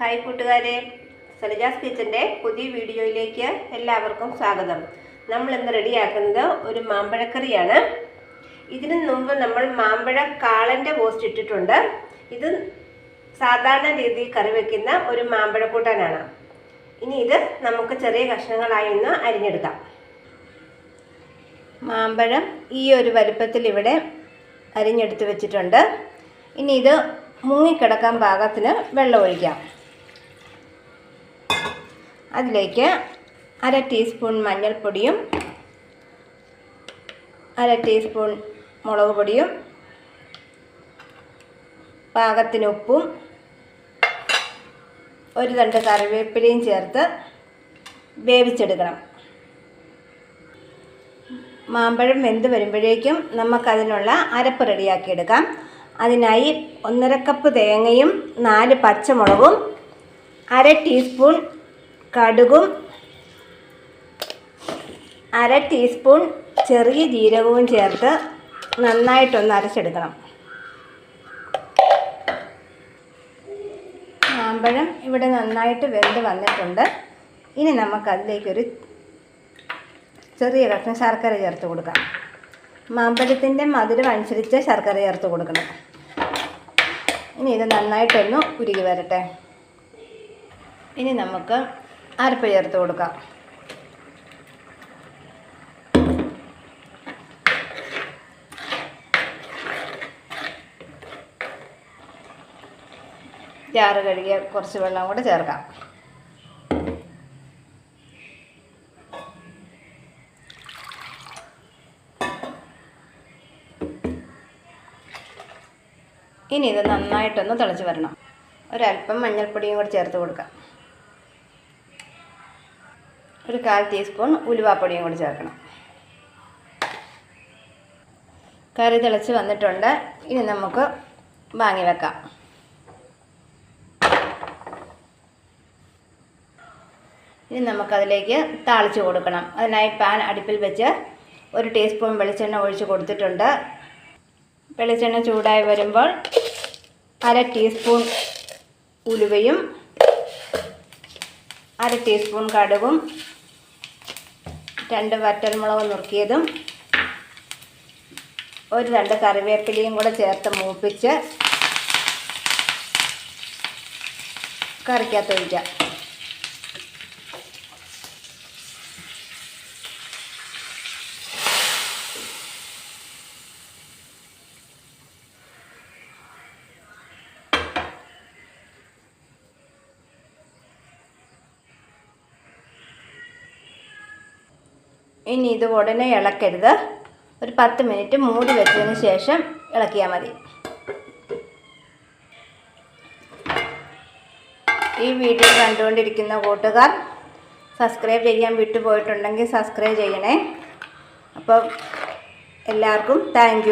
Hi കൂട്ടുകാരെ. സലജാസ് കിച്ചന്റെ പുതിയ വീഡിയോയിലേക്ക് എല്ലാവർക്കും സ്വാഗതം. നമ്മൾ ഇന്ന് റെഡിയാക്കുന്നത് ഒരു മാമ്പഴക്കറിയാണ്. ഇതിനു മുമ്പ് നമ്മൾ മാമ്പഴ കാളന്റെ പോസ്റ്റ് ഇട്ടിട്ടുണ്ട്. ഇത് സാധാരണ രീതിയിൽ കറി വയ്ക്കുന്ന ഒരു മാമ്പഴക്കൂട്ടാനാണ്. ഇനി ഇത് നമുക്ക് ചെറിയ കഷ്ണങ്ങളായി ഒന്ന് അരിഞ്ഞെടുക്കാം. മാമ്പഴം ഈ ഒരു വലുപ്പത്തിൽ ഇവിടെ അരിഞ്ഞെടുത്ത് വെച്ചിട്ടുണ്ട്. ഇനി ഇത് മുങ്ങിക്കിടക്കാൻ പാകത്തിന് വെള്ളം ഒഴിക്കാം. അതിലേക്ക് അര ടീസ്പൂൺ മഞ്ഞൾപ്പൊടിയും അര ടീസ്പൂൺ മുളക് പൊടിയും പാകത്തിന് ഉപ്പും ഒരു തണ്ട് കറിവേപ്പിലയും ചേർത്ത് വേവിച്ചെടുക്കണം. മാമ്പഴം വെന്ത് വരുമ്പോഴേക്കും നമുക്കതിനുള്ള അരപ്പ് റെഡിയാക്കിയെടുക്കാം. അതിനായി ഒന്നര കപ്പ് തേങ്ങയും നാല് പച്ചമുളകും അര ടീസ്പൂൺ കടുകും അര ടീസ്പൂൺ ചെറിയ ജീരകവും ചേർത്ത് നന്നായിട്ടൊന്ന് അരച്ചെടുക്കണം. മാമ്പഴം ഇവിടെ നന്നായിട്ട് വെന്ത് വന്നിട്ടുണ്ട്. ഇനി നമുക്കതിലേക്കൊരു ചെറിയ കഷ്ണം ശർക്കര ചേർത്ത് കൊടുക്കാം. മാമ്പഴത്തിന്റെ മധുരം അനുസരിച്ച് ശർക്കര ചേർത്ത് കൊടുക്കണം. ഇനി ഇത് നന്നായിട്ടൊന്ന് ഉരുകി വരട്ടെ. ഇനി നമുക്ക് അരപ്പ് ചേർത്ത് കൊടുക്കുക ചാറ് കഴുകിയ കുറച്ച് വെള്ളം കൂടെ ചേർക്കാം. ഇനി ഇത് നന്നായിട്ടൊന്ന് തിളച്ച് വരണം. ഒരല്പം മഞ്ഞൾപ്പൊടിയും കൂടി ചേർത്ത് കൊടുക്കാം. ഒരു കാൽ ടീസ്പൂൺ ഉലുവാപ്പൊടിയും കൂടി ചേർക്കണം. കറി തിളച്ച് വന്നിട്ടുണ്ട്. ഇനി നമുക്ക് വാങ്ങി വെക്കാം. ഇനി നമുക്കതിലേക്ക് താളിച്ച് കൊടുക്കണം. അതിനായി പാൻ അടുപ്പിൽ വെച്ച് ഒരു ടീസ്പൂൺ വെളിച്ചെണ്ണ ഒഴിച്ച് കൊടുത്തിട്ടുണ്ട്. വെളിച്ചെണ്ണ ചൂടായി വരുമ്പോൾ അര ടീസ്പൂൺ ഉലുവയും അര ടീസ്പൂൺ കടുകും രണ്ട് വറ്റൽമുളക് നുറുക്കിയതും ഒരു രണ്ട് കറിവേപ്പിലയും കൂടെ ചേർത്ത് മൂപ്പിച്ച് കറിക്കകത്ത് ഒഴിക്കാം. ഇനി ഇത് ഉടനെ ഇളക്കരുത്. ഒരു പത്ത് മിനിറ്റ് മൂടി വെച്ചതിന് ശേഷം ഇളക്കിയാൽ മതി. ഈ വീഡിയോ കണ്ടുകൊണ്ടിരിക്കുന്ന കൂട്ടുകാർ സബ്സ്ക്രൈബ് ചെയ്യാൻ വിട്ടുപോയിട്ടുണ്ടെങ്കിൽ സബ്സ്ക്രൈബ് ചെയ്യണേ. അപ്പം എല്ലാവർക്കും താങ്ക്